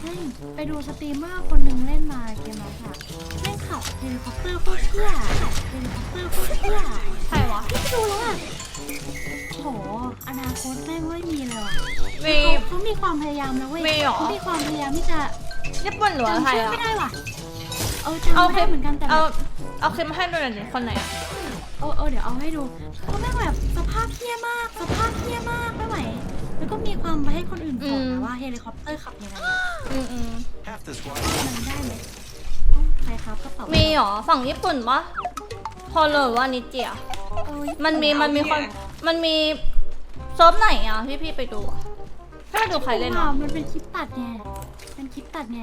เฮ้ยไปดูสตรีมเมอร์คนหนึ่งเล่นมาเกมแล้วค่ะแม่งขับเฮลิคอปเตอร์โคตรเที่ยเฮลิคอปเตอร์โคตรเที่ยใครวะพี่ดูแล้วอะโหอนาคตแม่งไม่มีเลยว่ะมีเขาเขามีความพยายามแล้วเว้ยมีเหรอ เขามีความพยายามที่จะญี่ปุ่นหรือว่าจำไทยชื่ออะ ไม่ได้ว่ะเออจำเอาไม่คลิได้ปเหมือนกันแต่เอาเอาคลิปมาให้ดูหน่อยดิคนไหนอะ เออเออเดี๋ยวเอาให้ดูเขาแม่งแบบสภาพเที่ยมาก สภาพเที่ยมากไม่ไหวแล้วก็มีความไปให้คนอื่นสอนนะว่า เฮลิคอปเตอร์ขับยังไงอะอืมอืม Half the squad มันได้ไหมเอ้าใครครับกระเป๋ามีเหรอฝั่งญี่ปุ่นปะพอเลยว่านิเจียเออมันมีมันมีคนมันมีเซิร์ฟไหนอะพี่พี่ไปดูอะให้มาดูใครเล่นว้าอะวมันเป็นคลิปตัดไงเป็นคลิปตัดไง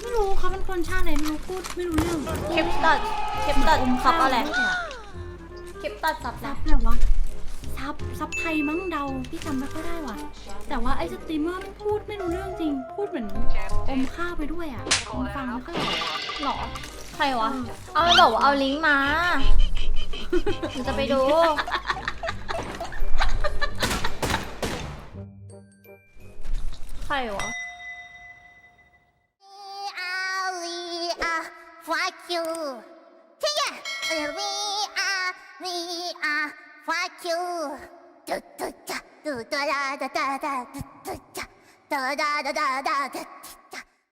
ไม่รู้เขาเป็นคนชาติไหนไม่รู้พูดไม่รู้เรื่องคลิปตัดคลิปตัดอมซับข้าวอะไรด้วยอะคลิปตัดซับซันะบแบบว่าซั บซับไทยมั้งเดาพี่จำไม่ค่อยได้ว่ะ แต่ว่าไอ้สตรีมเมอร์มันพูดไม่รู้เรื่องจริง พูดเหมือนอมข้าวไปด้วยอะผมฟังไม่ค่อยออกหรอ ใครวะ เอาไปบอกว่าเอาลิงก์มาหนูจะไปดู ใครวะ we are fuck you. Yeah, we are, we are fuck you. Da, da da da da da, do do da, da da da da da da.